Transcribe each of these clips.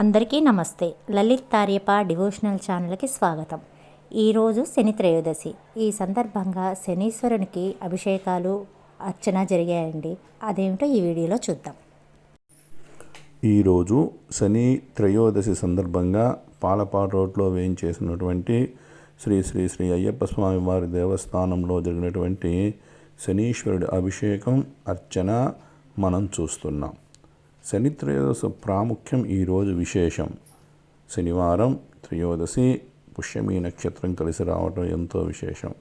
అందరికీ నమస్తే. లలిత్ తార్యప డివోషనల్ ఛానల్కి స్వాగతం. ఈరోజు శని త్రయోదశి. ఈ సందర్భంగా శనీశ్వరునికి అభిషేకాలు అర్చన జరిగాయండి. అదేమిటో ఈ వీడియోలో చూద్దాం. ఈరోజు శని త్రయోదశి సందర్భంగా పాలపాడు రోడ్లో వేయించేసినటువంటి శ్రీ శ్రీ శ్రీ అయ్యప్ప స్వామి వారి దేవస్థానంలో జరిగినటువంటి శనీశ్వరుడి అభిషేకం అర్చన మనం చూస్తున్నాం. శని త్రయోదశి ప్రాముఖ్యం ఈరోజు విశేషం. శనివారం త్రయోదశి పుష్యమి నక్షత్రం కలిసి రావడం ఎంతో విశేషం.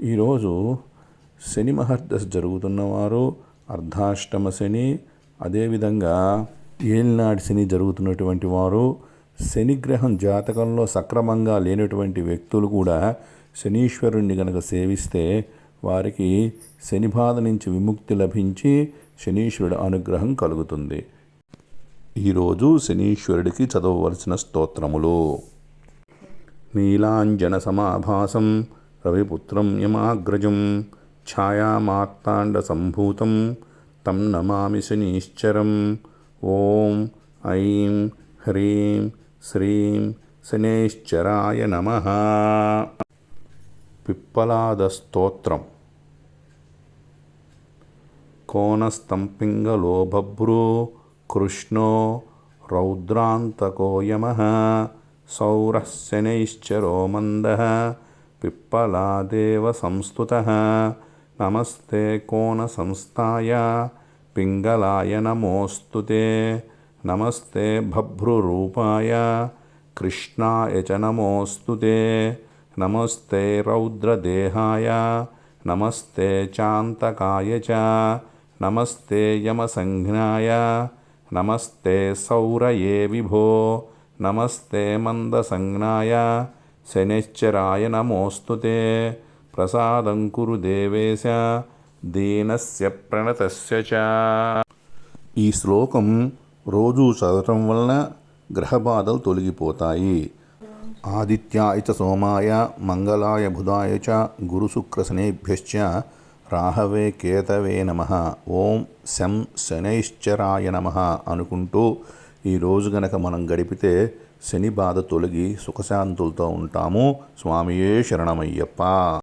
ఈరోజు శని మహర్దశ జరుగుతున్నవారు అర్ధాష్టమ శని అదేవిధంగా ఏలినాటి శని జరుగుతున్నటువంటి వారు శనిగ్రహం జాతకంలో సక్రమంగా లేనటువంటి వ్యక్తులు కూడా శనీశ్వరుణ్ణి గనక సేవిస్తే వారికి శని బాధ నుంచి విముక్తి లభించి శనీశ్వరుడు అనుగ్రహం కలుగుతుంది. ఈరోజు శనీశ్వరుడికి చదవవలసిన స్తోత్రములు. నీలాంజన సమాభాసం రవిపుత్రం యమాగ్రజం ఛాయామార్తాండ సంభూతం తం నమామి శనీశ్చరం ఓం ఐం హ్రీం శ్రీం శనేశ్చరాయ నమ. పిప్పలాదస్తోత్రం. కోనస్తంపింగలోభ్రూ कृष्णो रौद्रान्तको यमः, सौरः शनैश्चरो मन्दः पिप्पलादेव संस्तुतः, नमस्ते कोणसंस्थाय पिङ्गलाय नमोऽस्तु ते, नमस्ते भभ्रुरूपाय, कृष्णाय च नमोऽस्तु ते, नमस्ते रौद्रदेहाय, नमस्ते चान्तकाय च, नमस्ते यमसंज्ञाय నమస్తే సౌరయే విభో నమస్తే మందసంజ్ఞాయ శనిశ్చరాయ నమోస్తు ప్రసాదం కురు దేవేశ దీనస్య ప్రణతస్య చ. ఈ శ్లోకం రోజు చదవటం వలన గ్రహబాధలు తొలగిపోతాయి. ఆదిత్యాయ సోమాయ మంగళాయ బుధాయ చ గురుశుక్రశనేభ్యశ్చ రాహవే కేతవే నమ. ఓం శం శనైశ్చరాయ నమ అనుకుంటూ ఈ రోజు గనక మనం గడిపితే శని బాధ తొలగి సుఖశాంతులతో ఉంటాము. స్వామియే శరణమయ్యప్ప.